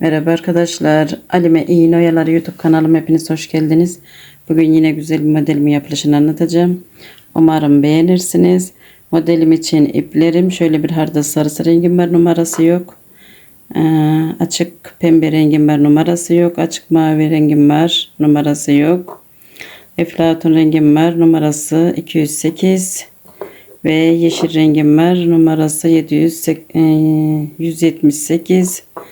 Merhaba arkadaşlar. Alime İğne Oyaları YouTube kanalıma hepiniz hoş geldiniz. Bugün yine güzel bir modelimin yapılışını anlatacağım. Umarım beğenirsiniz. Modelim için iplerim şöyle bir hardal sarısı rengim var numarası yok. Ee, açık pembe rengim var numarası yok. Açık mavi rengim var numarası yok. Eflatun rengim var numarası 208 ve yeşil rengim var numarası 700, e, 178 ya,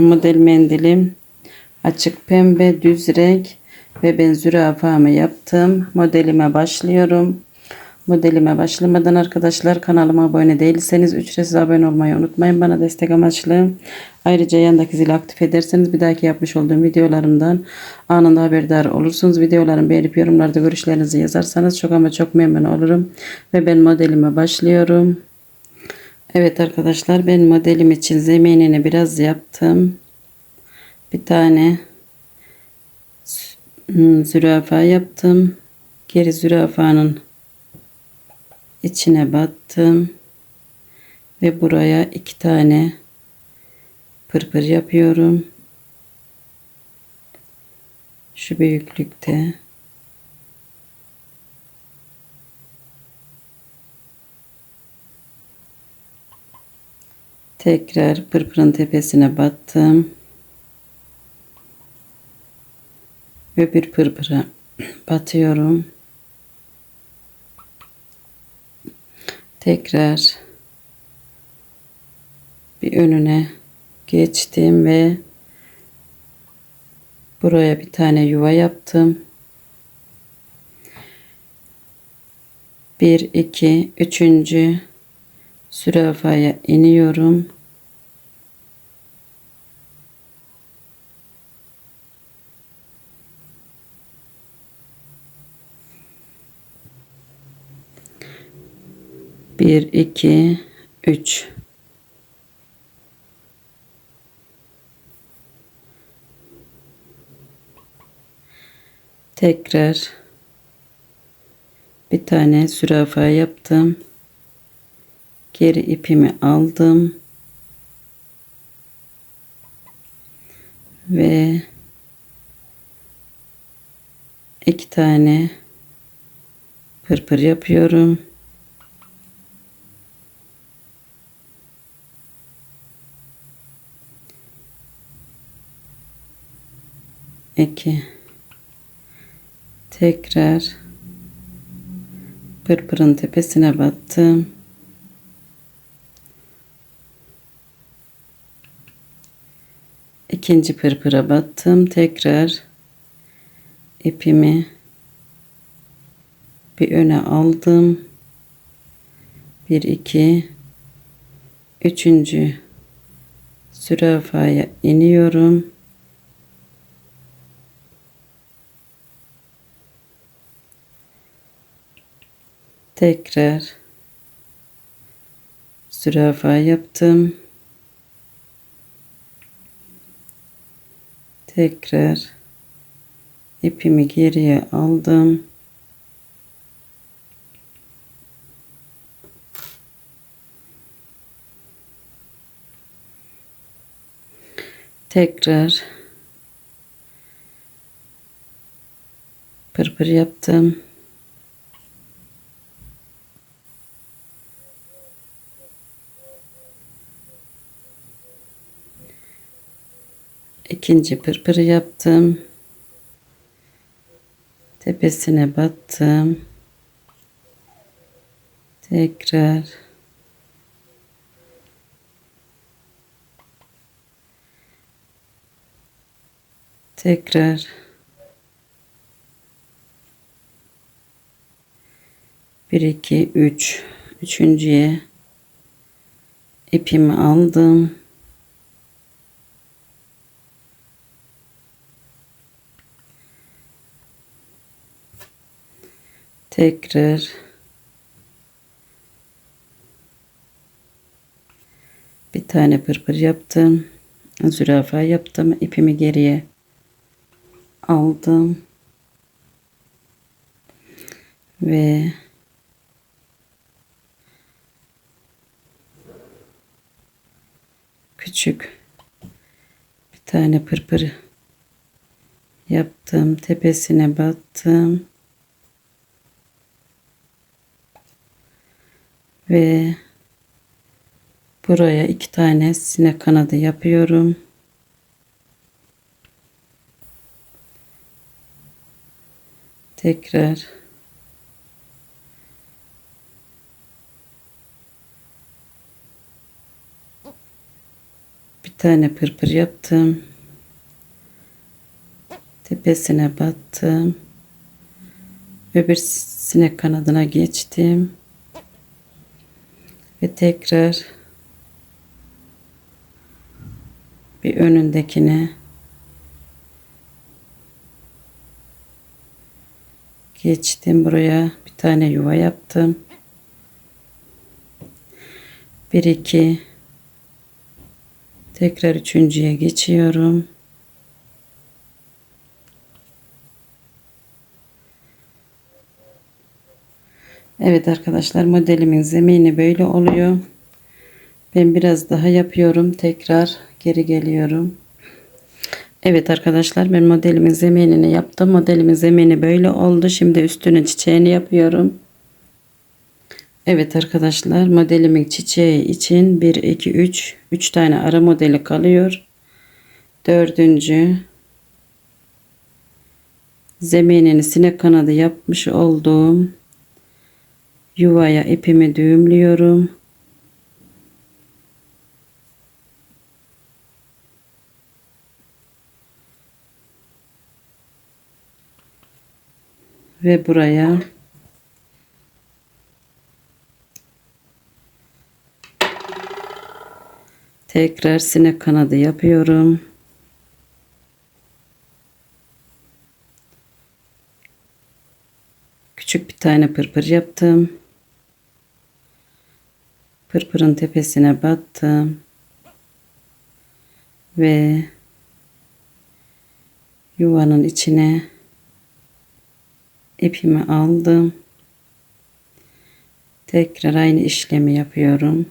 model mendilim açık pembe düz renk ve ben zürafamı yaptım. Modelime başlıyorum. Modelime başlamadan arkadaşlar kanalıma abone değilseniz ücretsiz abone olmayı unutmayın. Bana destek amaçlı. Ayrıca yandaki zili aktif ederseniz bir dahaki yapmış olduğum videolarımdan anında haberdar olursunuz. Videolarımı beğenip yorumlarda görüşlerinizi yazarsanız çok ama çok memnun olurum. Ve ben modelime başlıyorum. Evet arkadaşlar ben modelim için zeminini biraz yaptım. Bir tane zürafa yaptım. Geri zürafanın içine battım. Ve buraya iki tane pırpır yapıyorum. Şu büyüklükte. Tekrar pırpırın tepesine battım. Öbür pırpıra batıyorum. Tekrar bir önüne geçtim ve buraya bir tane yuva yaptım. 1 2 3 zürafaya iniyorum. Bir, iki, üç. Tekrar bir tane zürafa yaptım. Geri ipimi aldım. Ve iki tane pırpır yapıyorum. iki tekrar pırpırın tepesine battım. İkinci pırpıra battım. Tekrar ipimi bir öne aldım. Bir iki üçüncü zürafaya iniyorum. Tekrar zürafa yaptım. Tekrar ipimi geriye aldım. Tekrar pırpır yaptım. İkinci pırpırı yaptım. Tepesine battım. Tekrar tekrar bir iki üç üçüncüye ipimi aldım. Tekrar bir tane pırpır yaptım zürafa yaptım ipimi geriye aldım ve küçük bir tane pırpır yaptım. Tepesine battım. Ve buraya iki tane sinek kanadı yapıyorum. Tekrar bir tane pırpır yaptım. Tepesine battım. Öbür sinek kanadına geçtim. Ve tekrar bir önündekine geçtim buraya bir tane yuva yaptım. Bir iki tekrar üçüncüye geçiyorum. Evet arkadaşlar modelimin zemini böyle oluyor. Ben biraz daha yapıyorum. Tekrar geri geliyorum. Evet arkadaşlar ben modelimin zeminini yaptım. Modelimin zemini böyle oldu. Şimdi üstünün çiçeğini yapıyorum. Evet arkadaşlar modelimin çiçeği için 1, 2, 3, 3 tane ara modeli kalıyor. Dördüncü zeminini sinek kanadı yapmış olduğum yuvaya ipimi düğümlüyorum. Ve buraya tekrar sinek kanadı yapıyorum. Küçük bir tane pırpır yaptım. Pırpırın tepesine battım. Ve yuvanın içine ipimi aldım. Tekrar aynı işlemi yapıyorum.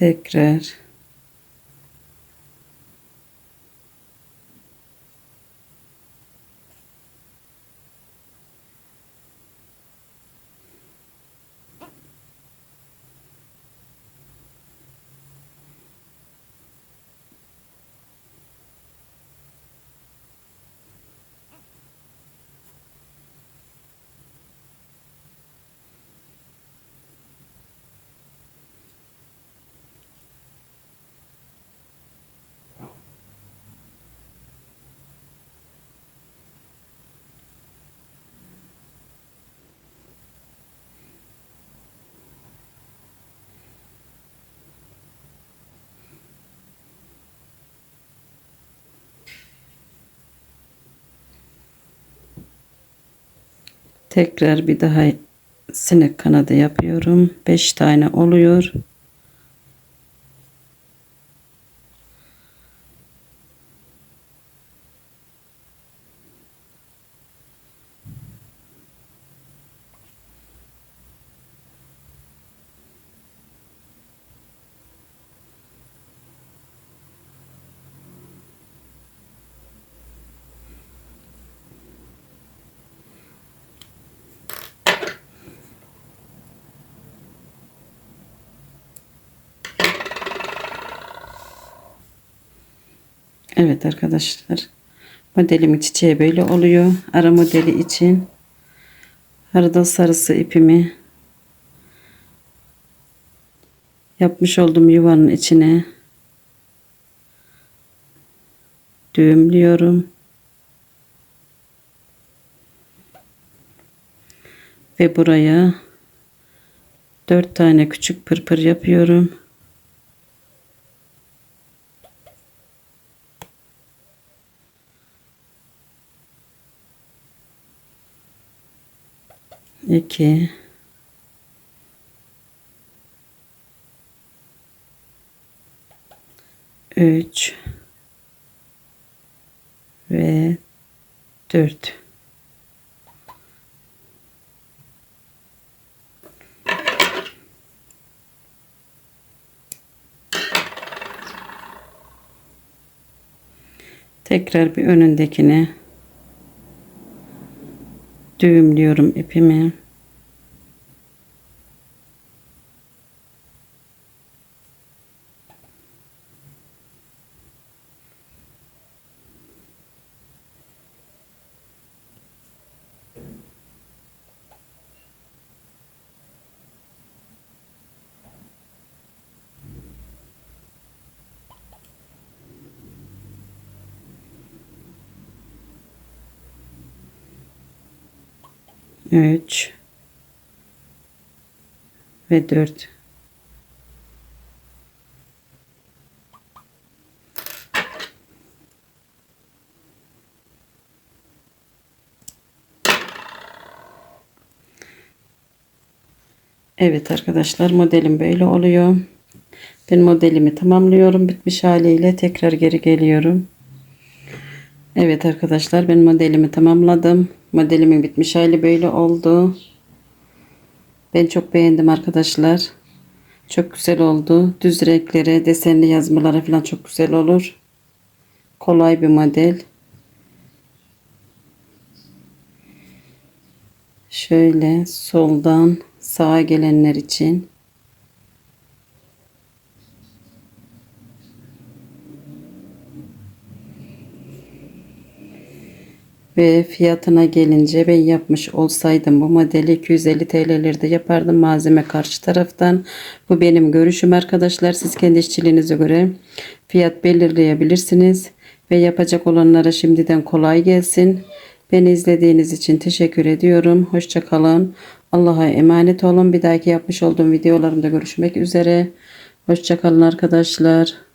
Tekrar Tekrar bir daha sinek kanadı yapıyorum. 5 tane oluyor. Evet arkadaşlar. Modelimin çiçeği böyle oluyor. Ara modeli için hardal sarısı ipimi yapmış olduğum yuvanın içine düğümlüyorum. Ve buraya dört tane küçük pırpır yapıyorum. 2 3 ve 4 tekrar bir önündekini düğümlüyorum ipimi. Üç ve dört. Evet arkadaşlar modelim böyle oluyor. Ben modelimi tamamlıyorum. Bitmiş haliyle tekrar geri geliyorum. Evet arkadaşlar ben modelimi tamamladım. Modelimin bitmiş hali böyle oldu. Ben çok beğendim arkadaşlar. Çok güzel oldu. Düz renklere, desenli yazmalara falan çok güzel olur. Kolay bir model. Şöyle soldan sağa gelenler için Ve fiyatına gelince ben yapmış olsaydım bu modeli 250 TL'lerde yapardım malzeme karşı taraftan. Bu benim görüşüm arkadaşlar. Siz kendi işçiliğinize göre fiyat belirleyebilirsiniz. Ve yapacak olanlara şimdiden kolay gelsin. Beni izlediğiniz için teşekkür ediyorum. Hoşçakalın. Allah'a emanet olun. Bir dahaki yapmış olduğum videolarımda görüşmek üzere. Hoşçakalın arkadaşlar.